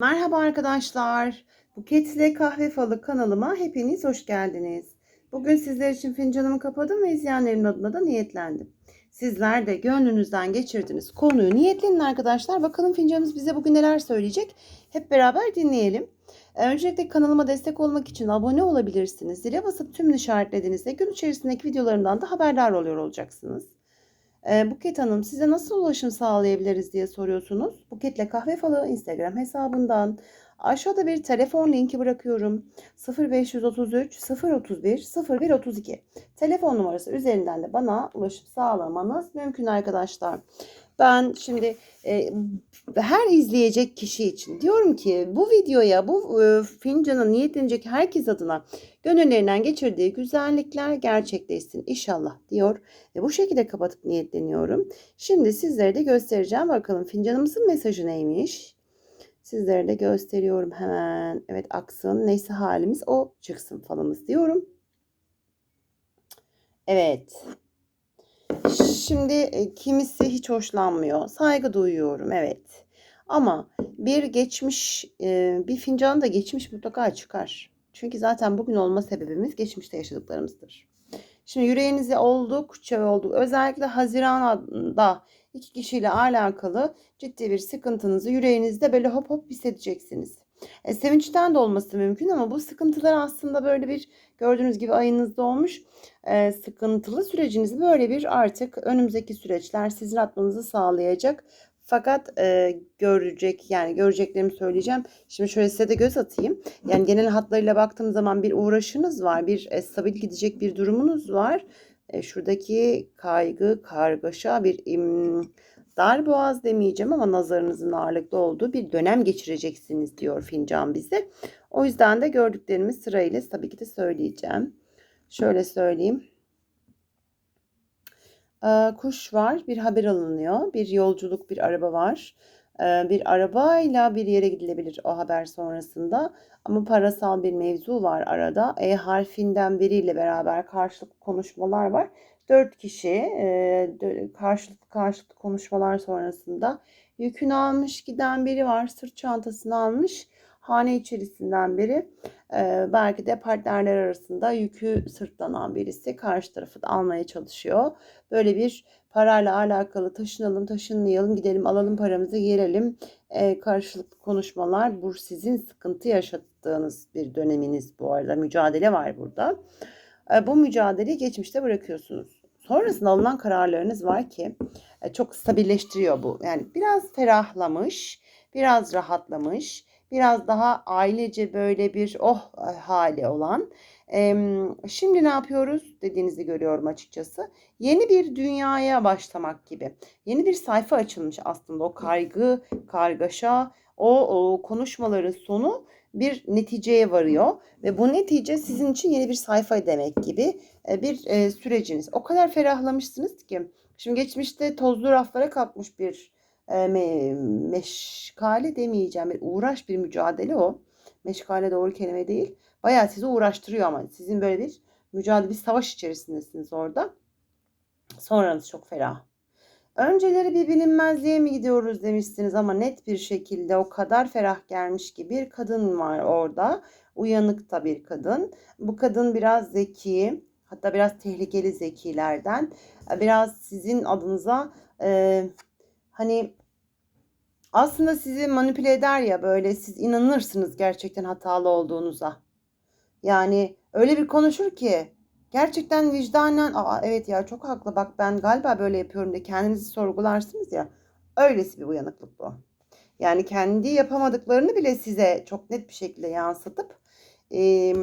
Merhaba arkadaşlar. Buket Kahve Falı kanalıma hepiniz hoş geldiniz. Bugün sizler için fincanımı kapadım ve izleyenlerin adına da niyetlendim. Sizler de gönlünüzden geçirdiğiniz konuyu niyetlenin arkadaşlar. Bakalım fincanımız bize bugün neler söyleyecek. Hep beraber dinleyelim. Ee, Öncelikle kanalıma destek olmak için abone olabilirsiniz. Zile basıp tüm işaretlediğinizde gün içerisindeki videolarımdan da haberdar oluyor olacaksınız. Buket Hanım size nasıl ulaşım sağlayabiliriz diye soruyorsunuz. Buketle Kahve Falı Instagram hesabından aşağıda bir telefon linki bırakıyorum. 0533 031 0132 telefon numarası üzerinden de bana ulaşım sağlamanız mümkün arkadaşlar. Ben şimdi e, her izleyecek kişi için diyorum ki bu videoya bu e, fincana niyetlenecek herkes adına gönüllerinden geçirdiği güzellikler gerçekleşsin inşallah diyor. Ve bu şekilde kapatıp niyetleniyorum. Şimdi sizlere de göstereceğim. Bakalım fincanımızın mesajı neymiş? Sizlere de gösteriyorum hemen. Evet aksın. Neyse halimiz o çıksın falımız diyorum. Evet. Şimdi e, kimisi hiç hoşlanmıyor. Saygı duyuyorum evet. Ama bir geçmiş e, bir fincan da geçmiş mutlaka çıkar. Çünkü zaten bugün olma sebebimiz geçmişte yaşadıklarımızdır. Şimdi yüreğinizi oldukça olduk özellikle Haziran'da iki kişiyle alakalı ciddi bir sıkıntınızı yüreğinizde böyle hop hop hissedeceksiniz. E, sevinçten de olması mümkün ama bu sıkıntılar aslında böyle bir gördüğünüz gibi ayınızda olmuş e, sıkıntılı sürecinizi böyle bir artık önümüzdeki süreçler sizin atmanızı sağlayacak. Fakat e, görecek yani göreceklerimi söyleyeceğim. Şimdi şöyle size de göz atayım. Yani genel hatlarıyla baktığım zaman bir uğraşınız var. Bir e, stabil gidecek bir durumunuz var. E, şuradaki kaygı, kargaşa, bir im, dar boğaz demeyeceğim ama nazarınızın ağırlıklı olduğu bir dönem geçireceksiniz diyor fincan bize. O yüzden de gördüklerimi sırayla tabii ki de söyleyeceğim. Şöyle söyleyeyim. Ee, kuş var, bir haber alınıyor. Bir yolculuk, bir araba var. Ee, bir arabayla bir yere gidilebilir o haber sonrasında. Ama parasal bir mevzu var arada. E harfinden biriyle beraber karşılıklı konuşmalar var. Dört kişi karşılıklı karşılıklı konuşmalar sonrasında yükünü almış giden biri var. Sırt çantasını almış hane içerisinden biri belki de partnerler arasında yükü sırtlanan birisi karşı tarafı da almaya çalışıyor. Böyle bir parayla alakalı taşınalım taşınmayalım gidelim alalım paramızı gelelim e, karşılıklı konuşmalar bu sizin sıkıntı yaşattığınız bir döneminiz bu arada mücadele var burada. Bu mücadeleyi geçmişte bırakıyorsunuz. Sonrasında alınan kararlarınız var ki e, çok stabilleştiriyor bu. Yani biraz ferahlamış, biraz rahatlamış, biraz daha ailece böyle bir oh hali olan. Şimdi ne yapıyoruz dediğinizi görüyorum açıkçası. Yeni bir dünyaya başlamak gibi. Yeni bir sayfa açılmış aslında o kaygı, kargaşa, o, o konuşmaların sonu bir neticeye varıyor ve bu netice sizin için yeni bir sayfa demek gibi e, bir e, süreciniz. O kadar ferahlamışsınız ki şimdi geçmişte tozlu raflara kalkmış bir e, me meşgale demeyeceğim. Bir uğraş bir mücadele o. Meşgale doğru kelime değil. Bayağı sizi uğraştırıyor ama sizin böyle bir mücadele, bir savaş içerisindesiniz orada. Sonranız çok ferah. Önceleri bir bilinmezliğe mi gidiyoruz demişsiniz ama net bir şekilde o kadar ferah gelmiş ki bir kadın var orada. Uyanık da bir kadın. Bu kadın biraz zeki, hatta biraz tehlikeli zekilerden. Biraz sizin adınıza e, hani aslında sizi manipüle eder ya böyle siz inanırsınız gerçekten hatalı olduğunuza. Yani öyle bir konuşur ki gerçekten vicdanen Aa, evet ya çok haklı bak ben galiba böyle yapıyorum diye kendinizi sorgularsınız ya. Öylesi bir uyanıklık bu. Yani kendi yapamadıklarını bile size çok net bir şekilde yansıtıp e,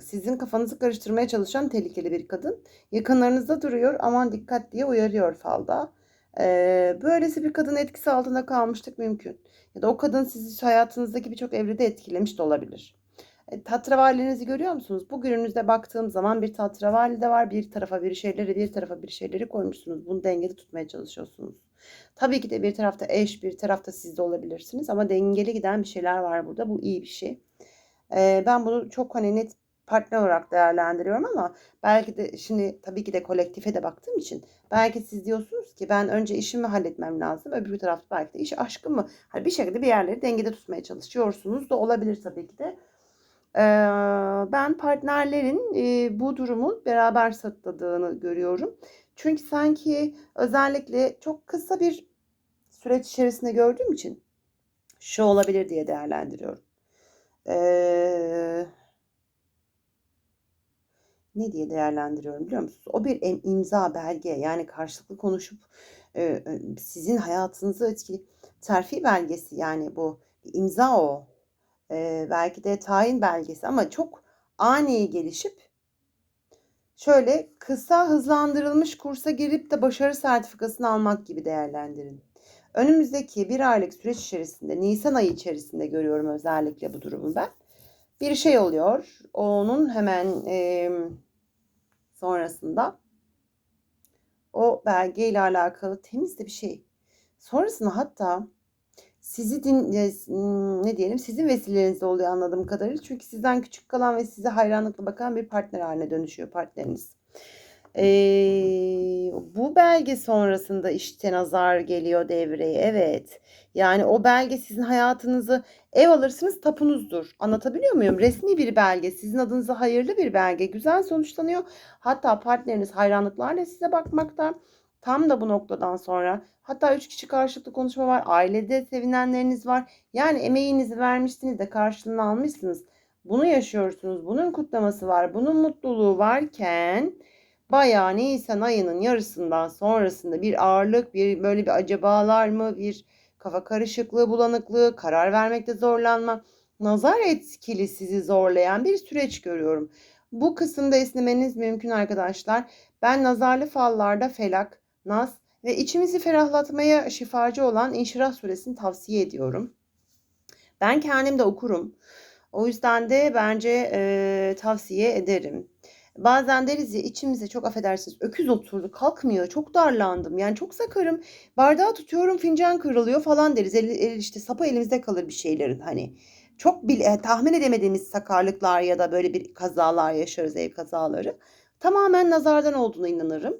sizin kafanızı karıştırmaya çalışan tehlikeli bir kadın. Yakınlarınızda duruyor aman dikkat diye uyarıyor falda. Ee, böylesi bir kadın etkisi altında kalmıştık mümkün. Ya da o kadın sizi hayatınızdaki birçok evrede etkilemiş de olabilir. E, tatravalinizi görüyor musunuz? Bugününüzde baktığım zaman bir tatravali de var. Bir tarafa bir şeyleri, bir tarafa bir şeyleri koymuşsunuz. Bunu dengeli tutmaya çalışıyorsunuz. Tabii ki de bir tarafta eş, bir tarafta siz de olabilirsiniz. Ama dengeli giden bir şeyler var burada. Bu iyi bir şey. Ben bunu çok hani net partner olarak değerlendiriyorum ama belki de şimdi tabii ki de kolektife de baktığım için belki siz diyorsunuz ki ben önce işimi halletmem lazım. Öbür tarafta belki de iş aşkımı hani bir şekilde bir yerleri dengede tutmaya çalışıyorsunuz da olabilir tabii ki de. Ben partnerlerin bu durumu beraber sırtladığını görüyorum. Çünkü sanki özellikle çok kısa bir süreç içerisinde gördüğüm için şu olabilir diye değerlendiriyorum. Ee, ne diye değerlendiriyorum biliyor musunuz? O bir imza belge yani karşılıklı konuşup e, e, sizin hayatınızı etkili terfi belgesi yani bu imza o. Ee, belki de tayin belgesi ama çok ani gelişip şöyle kısa hızlandırılmış kursa girip de başarı sertifikasını almak gibi değerlendirin. Önümüzdeki bir aylık süreç içerisinde, Nisan ayı içerisinde görüyorum özellikle bu durumu ben. Bir şey oluyor. Onun hemen e, sonrasında o belge ile alakalı temiz de bir şey. Sonrasında hatta sizi din e, ne diyelim sizin vesilenizde oluyor anladığım kadarıyla. Çünkü sizden küçük kalan ve size hayranlıkla bakan bir partner haline dönüşüyor partneriniz. Ee, bu belge sonrasında işte nazar geliyor devreye. Evet. Yani o belge sizin hayatınızı ev alırsınız tapunuzdur. Anlatabiliyor muyum? Resmi bir belge. Sizin adınıza hayırlı bir belge. Güzel sonuçlanıyor. Hatta partneriniz hayranlıklarla size bakmakta. Tam da bu noktadan sonra hatta üç kişi karşılıklı konuşma var. Ailede sevinenleriniz var. Yani emeğinizi vermişsiniz de karşılığını almışsınız. Bunu yaşıyorsunuz. Bunun kutlaması var. Bunun mutluluğu varken bayağı Nisan ayının yarısından sonrasında bir ağırlık, bir böyle bir acabalar mı, bir kafa karışıklığı, bulanıklığı, karar vermekte zorlanma, nazar etkili sizi zorlayan bir süreç görüyorum. Bu kısımda esnemeniz mümkün arkadaşlar. Ben nazarlı fallarda felak, nas ve içimizi ferahlatmaya şifacı olan İnşirah suresini tavsiye ediyorum. Ben kendim de okurum. O yüzden de bence e, tavsiye ederim. Bazen deriz ya içimize çok affedersiniz öküz oturdu kalkmıyor çok darlandım. Yani çok sakarım bardağı tutuyorum fincan kırılıyor falan deriz. El, el işte sapı elimizde kalır bir şeylerin hani. Çok bile tahmin edemediğimiz sakarlıklar ya da böyle bir kazalar yaşarız ev kazaları. Tamamen nazardan olduğuna inanırım.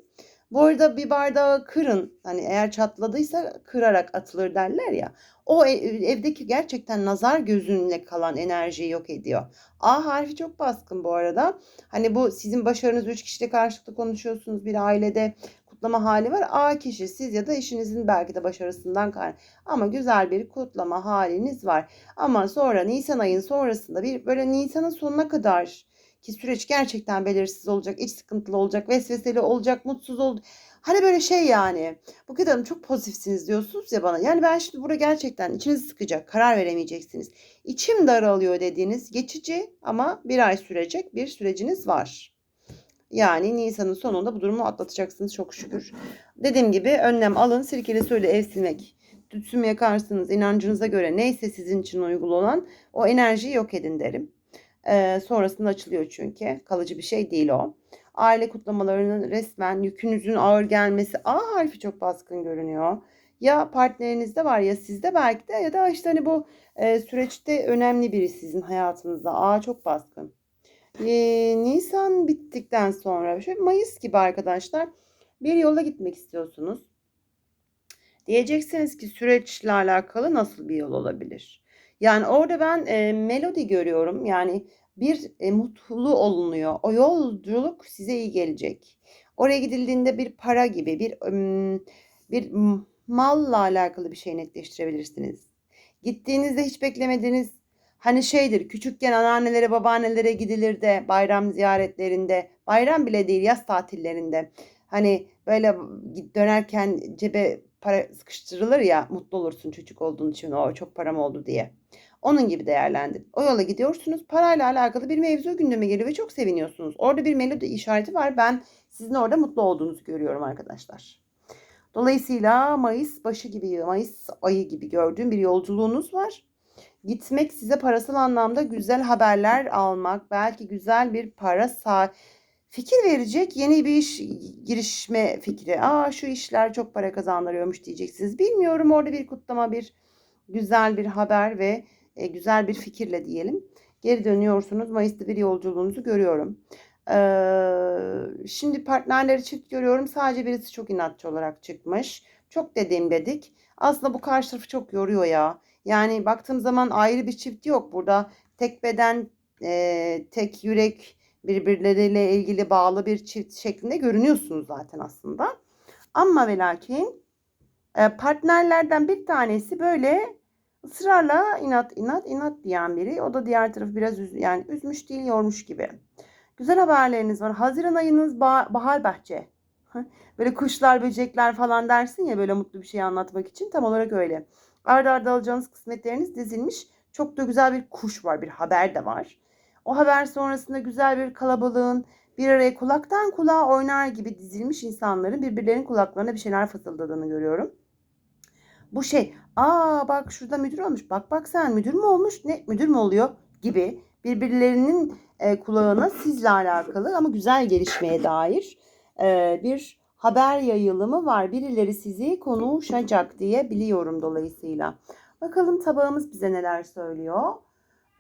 Bu arada bir bardağı kırın. Hani eğer çatladıysa kırarak atılır derler ya. O evdeki gerçekten nazar gözünle kalan enerjiyi yok ediyor. A harfi çok baskın bu arada. Hani bu sizin başarınız 3 kişiyle karşılıklı konuşuyorsunuz bir ailede kutlama hali var. A kişi siz ya da eşinizin belki de başarısından kaynak. Ama güzel bir kutlama haliniz var. Ama sonra Nisan ayın sonrasında bir böyle Nisan'ın sonuna kadar ki süreç gerçekten belirsiz olacak, iç sıkıntılı olacak, vesveseli olacak, mutsuz olacak. Hani böyle şey yani bu kadar çok pozitifsiniz diyorsunuz ya bana. Yani ben şimdi burada gerçekten içinizi sıkacak, karar veremeyeceksiniz. İçim daralıyor dediğiniz geçici ama bir ay sürecek bir süreciniz var. Yani Nisan'ın sonunda bu durumu atlatacaksınız çok şükür. Dediğim gibi önlem alın. Sirkeli suyla ev silmek. Tütsüm yakarsınız inancınıza göre neyse sizin için uygun olan o enerjiyi yok edin derim. Ee, sonrasında açılıyor çünkü. Kalıcı bir şey değil o. Aile kutlamalarının resmen yükünüzün ağır gelmesi A harfi çok baskın görünüyor. Ya partnerinizde var ya sizde belki de ya da işte hani bu e, süreçte önemli biri sizin hayatınızda. A çok baskın. E, Nisan bittikten sonra şöyle Mayıs gibi arkadaşlar bir yola gitmek istiyorsunuz. Diyeceksiniz ki süreçle alakalı nasıl bir yol olabilir? Yani orada ben e, melodi görüyorum. Yani bir e, mutlu olunuyor. O yolculuk size iyi gelecek. Oraya gidildiğinde bir para gibi, bir bir malla alakalı bir şey netleştirebilirsiniz. Gittiğinizde hiç beklemediğiniz hani şeydir küçükken anneannelere babaannelere gidilir de bayram ziyaretlerinde bayram bile değil yaz tatillerinde hani böyle dönerken cebe para sıkıştırılır ya mutlu olursun çocuk olduğun için o çok param oldu diye. Onun gibi değerlendirin. O yola gidiyorsunuz. Parayla alakalı bir mevzu gündeme geliyor ve çok seviniyorsunuz. Orada bir melodi işareti var. Ben sizin orada mutlu olduğunuzu görüyorum arkadaşlar. Dolayısıyla Mayıs başı gibi, Mayıs ayı gibi gördüğüm bir yolculuğunuz var. Gitmek size parasal anlamda güzel haberler almak, belki güzel bir para sağ fikir verecek yeni bir iş girişme fikri. Aa şu işler çok para kazandırıyormuş diyeceksiniz. Bilmiyorum orada bir kutlama, bir güzel bir haber ve e, güzel bir fikirle diyelim Geri dönüyorsunuz. Mayıs'ta bir yolculuğunuzu görüyorum. Ee, şimdi partnerleri çift görüyorum. Sadece birisi çok inatçı olarak çıkmış. Çok dediğim dedik. Aslında bu karşı tarafı çok yoruyor ya. Yani baktığım zaman ayrı bir çift yok. Burada tek beden, e, tek yürek birbirleriyle ilgili bağlı bir çift şeklinde görünüyorsunuz zaten aslında. Ama ve lakin e, partnerlerden bir tanesi böyle ısrarla inat inat inat diyen biri. O da diğer tarafı biraz üz yani üzmüş değil yormuş gibi. Güzel haberleriniz var. Haziran ayınız ba- bahar bahçe. Böyle kuşlar, böcekler falan dersin ya böyle mutlu bir şey anlatmak için tam olarak öyle. Arda arda alacağınız kısmetleriniz dizilmiş. Çok da güzel bir kuş var, bir haber de var. O haber sonrasında güzel bir kalabalığın bir araya kulaktan kulağa oynar gibi dizilmiş insanların birbirlerinin kulaklarına bir şeyler fısıldadığını görüyorum. Bu şey, aa bak şurada müdür olmuş, bak bak sen müdür mü olmuş, ne müdür mü oluyor gibi birbirlerinin e, kulağına sizle alakalı ama güzel gelişmeye dair e, bir haber yayılımı var. Birileri sizi konuşacak diye biliyorum dolayısıyla. Bakalım tabağımız bize neler söylüyor.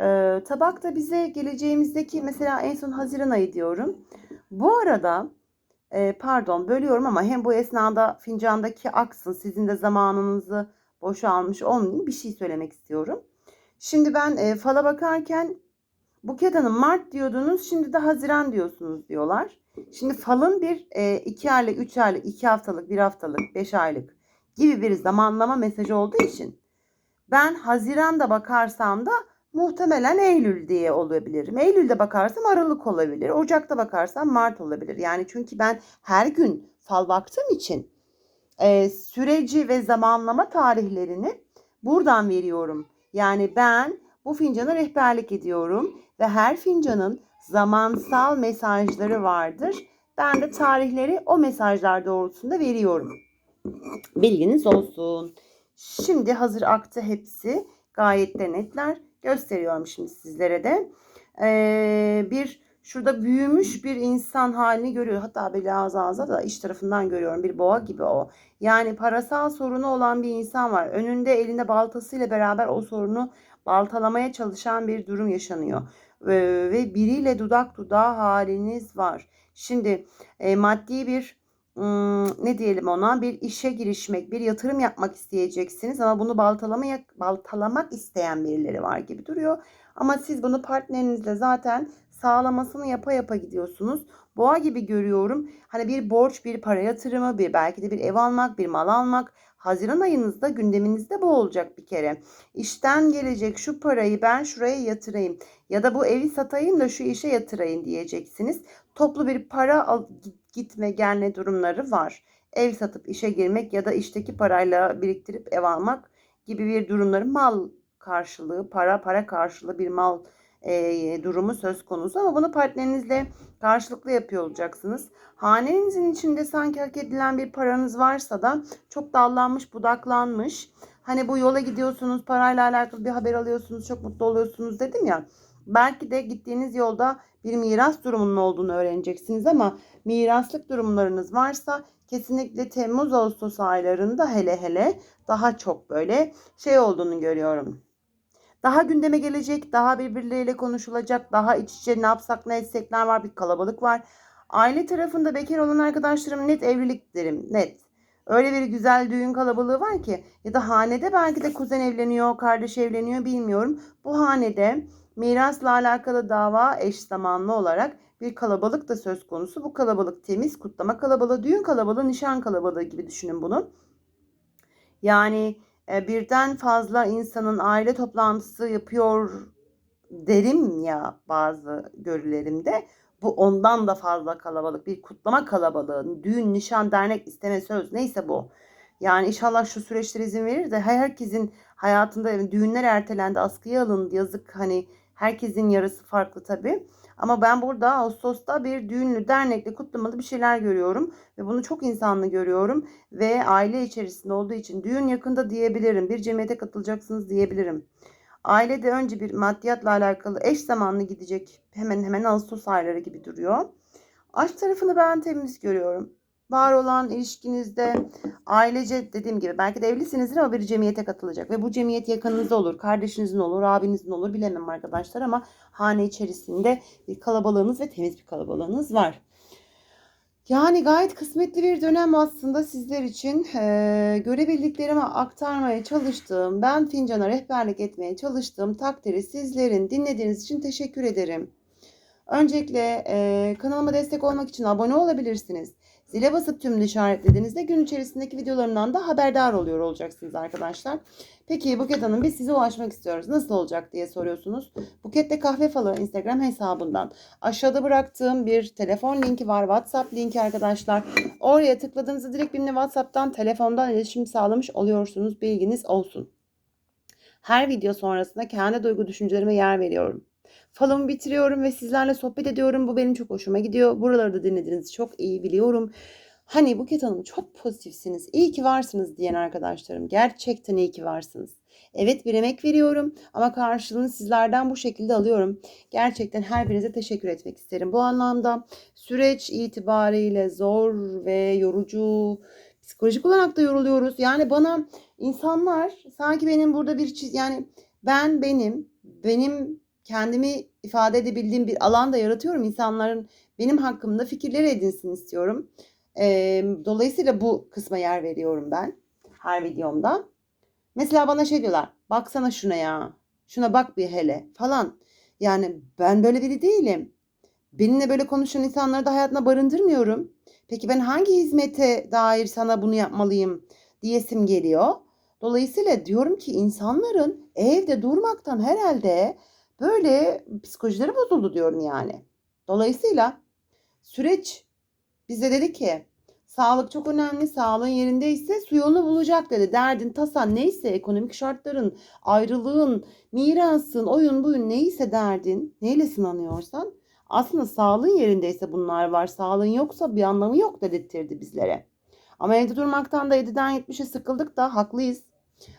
E, tabak da bize geleceğimizdeki mesela en son Haziran ayı diyorum. Bu arada e, pardon bölüyorum ama hem bu esnada fincandaki aksın sizin de zamanınızı boşalmış olmayayım bir şey söylemek istiyorum. Şimdi ben e, fala bakarken Buket Hanım Mart diyordunuz şimdi de Haziran diyorsunuz diyorlar. Şimdi falın bir e, iki aylık, üç aylık, iki haftalık, bir haftalık, beş aylık gibi bir zamanlama mesajı olduğu için ben Haziran'da bakarsam da muhtemelen Eylül diye olabilirim. Eylül'de bakarsam Aralık olabilir. Ocak'ta bakarsam Mart olabilir. Yani çünkü ben her gün fal baktığım için e, süreci ve zamanlama tarihlerini buradan veriyorum. Yani ben bu fincana rehberlik ediyorum ve her fincanın zamansal mesajları vardır. Ben de tarihleri o mesajlar doğrultusunda veriyorum. Bilginiz olsun. Şimdi hazır aktı hepsi. Gayet de netler. Gösteriyorum şimdi sizlere de. Ee, bir şurada büyümüş bir insan halini görüyor. Hatta ağza ağza da iç tarafından görüyorum. Bir boğa gibi o. Yani parasal sorunu olan bir insan var. Önünde elinde baltasıyla beraber o sorunu baltalamaya çalışan bir durum yaşanıyor. Ee, ve biriyle dudak dudağa haliniz var. Şimdi e, maddi bir ne diyelim ona bir işe girişmek, bir yatırım yapmak isteyeceksiniz ama bunu baltalamaya, baltalamak isteyen birileri var gibi duruyor. Ama siz bunu partnerinizle zaten sağlamasını yapa yapa gidiyorsunuz. Boğa gibi görüyorum. Hani bir borç, bir para yatırımı, bir belki de bir ev almak, bir mal almak. Haziran ayınızda gündeminizde bu olacak bir kere. İşten gelecek şu parayı ben şuraya yatırayım ya da bu evi satayım da şu işe yatırayım diyeceksiniz. Toplu bir para al, gitme gelme durumları var. Ev satıp işe girmek ya da işteki parayla biriktirip ev almak gibi bir durumları mal karşılığı, para para karşılığı bir mal e, durumu söz konusu ama bunu partnerinizle karşılıklı yapıyor olacaksınız. Hanenizin içinde sanki hak edilen bir paranız varsa da çok dallanmış, budaklanmış. Hani bu yola gidiyorsunuz, parayla alakalı bir haber alıyorsunuz, çok mutlu oluyorsunuz dedim ya. Belki de gittiğiniz yolda bir miras durumunun olduğunu öğreneceksiniz ama miraslık durumlarınız varsa kesinlikle Temmuz Ağustos aylarında hele hele daha çok böyle şey olduğunu görüyorum. Daha gündeme gelecek, daha birbirleriyle konuşulacak, daha iç içe ne yapsak ne etsekler var bir kalabalık var. Aile tarafında bekar olan arkadaşlarım net evlilik derim net. Öyle bir güzel düğün kalabalığı var ki ya da hanede belki de kuzen evleniyor, kardeş evleniyor bilmiyorum. Bu hanede mirasla alakalı dava eş zamanlı olarak bir kalabalık da söz konusu. Bu kalabalık temiz, kutlama kalabalığı, düğün kalabalığı, nişan kalabalığı gibi düşünün bunu. Yani e, birden fazla insanın aile toplantısı yapıyor derim ya bazı görülerimde. Bu ondan da fazla kalabalık. Bir kutlama kalabalığı, düğün, nişan, dernek, isteme, söz neyse bu. Yani inşallah şu süreçler izin verir de herkesin hayatında düğünler ertelendi, askıya alındı yazık hani herkesin yarısı farklı tabii. Ama ben burada Ağustos'ta bir düğünlü, dernekli, kutlamalı bir şeyler görüyorum. Ve bunu çok insanlı görüyorum. Ve aile içerisinde olduğu için düğün yakında diyebilirim. Bir cemiyete katılacaksınız diyebilirim. Ailede önce bir maddiyatla alakalı eş zamanlı gidecek. Hemen hemen Ağustos ayları gibi duruyor. Aşk tarafını ben temiz görüyorum. var olan ilişkinizde ailece dediğim gibi belki de evlisinizdir ama bir cemiyete katılacak ve bu cemiyet yakınınızda olur, kardeşinizin olur, abinizin olur bilemem arkadaşlar ama hane içerisinde bir kalabalığınız ve temiz bir kalabalığınız var. Yani gayet kısmetli bir dönem aslında sizler için Eee, görebildiklerimi aktarmaya çalıştığım, ben fincana rehberlik etmeye çalıştığım takdiri sizlerin dinlediğiniz için teşekkür ederim. Öncelikle eee, kanalıma destek olmak için abone olabilirsiniz. Zile basıp tümünü işaretlediğinizde gün içerisindeki videolarımdan da haberdar oluyor olacaksınız arkadaşlar. Peki Buket Hanım biz size ulaşmak istiyoruz. Nasıl olacak diye soruyorsunuz. Buket'te kahve falı Instagram hesabından. Aşağıda bıraktığım bir telefon linki var. WhatsApp linki arkadaşlar. Oraya tıkladığınızda direkt benimle WhatsApp'tan, telefondan iletişim sağlamış oluyorsunuz. Bilginiz olsun. Her video sonrasında kendi duygu düşüncelerime yer veriyorum. Falımı bitiriyorum ve sizlerle sohbet ediyorum. Bu benim çok hoşuma gidiyor. Buraları da dinlediğinizi çok iyi biliyorum. Hani Buket Hanım çok pozitifsiniz. İyi ki varsınız diyen arkadaşlarım. Gerçekten iyi ki varsınız. Evet bir emek veriyorum ama karşılığını sizlerden bu şekilde alıyorum. Gerçekten her birinize teşekkür etmek isterim. Bu anlamda süreç itibariyle zor ve yorucu, psikolojik olarak da yoruluyoruz. Yani bana insanlar sanki benim burada bir çiz yani ben benim benim kendimi ifade edebildiğim bir alanda yaratıyorum. İnsanların benim hakkımda fikirleri edinsin istiyorum. Eee, dolayısıyla bu kısma yer veriyorum ben her videomda. Mesela bana şey diyorlar. Baksana şuna ya. Şuna bak bir hele falan. Yani ben böyle biri değilim. Benimle böyle konuşan insanları da hayatına barındırmıyorum. Peki ben hangi hizmete dair sana bunu yapmalıyım diyesim geliyor. Dolayısıyla diyorum ki insanların evde durmaktan herhalde böyle psikolojileri bozuldu diyorum yani. Dolayısıyla süreç bize dedi ki sağlık çok önemli. Sağlığın yerindeyse su yolunu bulacak dedi. Derdin, tasan neyse ekonomik şartların, ayrılığın, mirasın, oyun buyun neyse derdin, neyle sınanıyorsan aslında sağlığın yerindeyse bunlar var. Sağlığın yoksa bir anlamı yok dedirtirdi bizlere. Ama evde durmaktan da 7'den 70'e sıkıldık da haklıyız.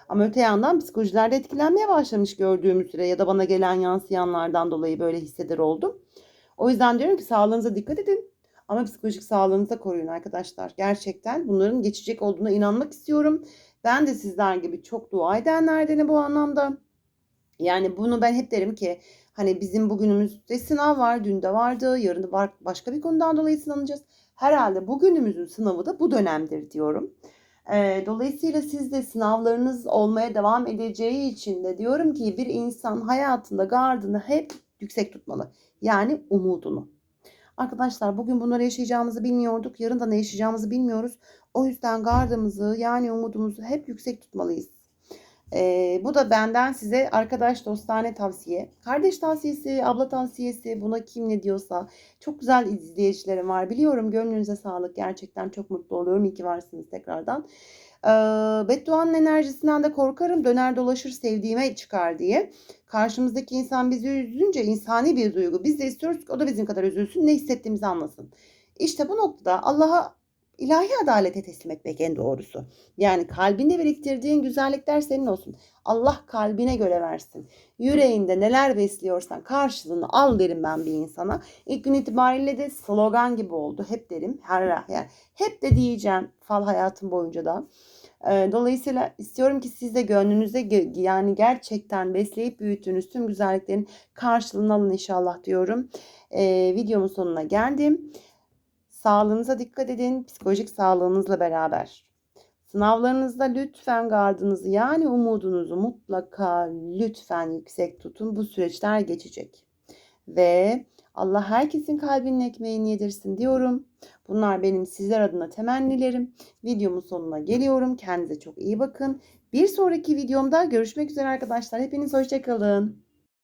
Ama öte yandan psikolojilerde etkilenmeye başlamış gördüğüm süre ya da bana gelen yansıyanlardan dolayı böyle hisseder oldum. O yüzden diyorum ki sağlığınıza dikkat edin. Ama psikolojik sağlığınızı da koruyun arkadaşlar. Gerçekten bunların geçecek olduğuna inanmak istiyorum. Ben de sizler gibi çok dua edenlerdenim bu anlamda. Yani bunu ben hep derim ki hani bizim bugünümüzde sınav var, dün de vardı, yarın da başka bir konudan dolayı sınanacağız. Herhalde bugünümüzün sınavı da bu dönemdir diyorum. Ee, dolayısıyla siz de sınavlarınız olmaya devam edeceği için de diyorum ki bir insan hayatında gardını hep yüksek tutmalı. Yani umudunu. Arkadaşlar bugün bunları yaşayacağımızı bilmiyorduk. Yarın da ne yaşayacağımızı bilmiyoruz. O yüzden gardımızı yani umudumuzu hep yüksek tutmalıyız. Ee, bu da benden size arkadaş dostane tavsiye. Kardeş tavsiyesi, abla tavsiyesi buna kim ne diyorsa. Çok güzel izleyicilerim var. Biliyorum gönlünüze sağlık. Gerçekten çok mutlu oluyorum. İyi ki varsınız tekrardan. Ee, bedduanın enerjisinden de korkarım. Döner dolaşır sevdiğime çıkar diye. Karşımızdaki insan bizi üzünce insani bir duygu. Biz de istiyoruz ki o da bizim kadar üzülsün. Ne hissettiğimizi anlasın. İşte bu noktada Allah'a ilahi adalete teslim etmek en doğrusu. Yani kalbinde biriktirdiğin güzellikler senin olsun. Allah kalbine göre versin. Yüreğinde neler besliyorsan karşılığını al derim ben bir insana. İlk gün itibariyle de slogan gibi oldu. Hep derim. Her yani hep de diyeceğim fal hayatım boyunca da. Ee, Dolayısıyla istiyorum ki siz de gönlünüzde ge- yani gerçekten besleyip büyüttüğünüz tüm güzelliklerin karşılığını alın inşallah diyorum. Ee, videomun sonuna geldim. Sağlığınıza dikkat edin, psikolojik sağlığınızla beraber. Sınavlarınızda lütfen gardınızı yani umudunuzu mutlaka lütfen yüksek tutun. Bu süreçler geçecek. Ve Allah herkesin kalbinin ekmeğini yedirsin diyorum. Bunlar benim sizler adına temennilerim. Videomun sonuna geliyorum. Kendinize çok iyi bakın. Bir sonraki videomda görüşmek üzere arkadaşlar. Hepiniz hoşçakalın.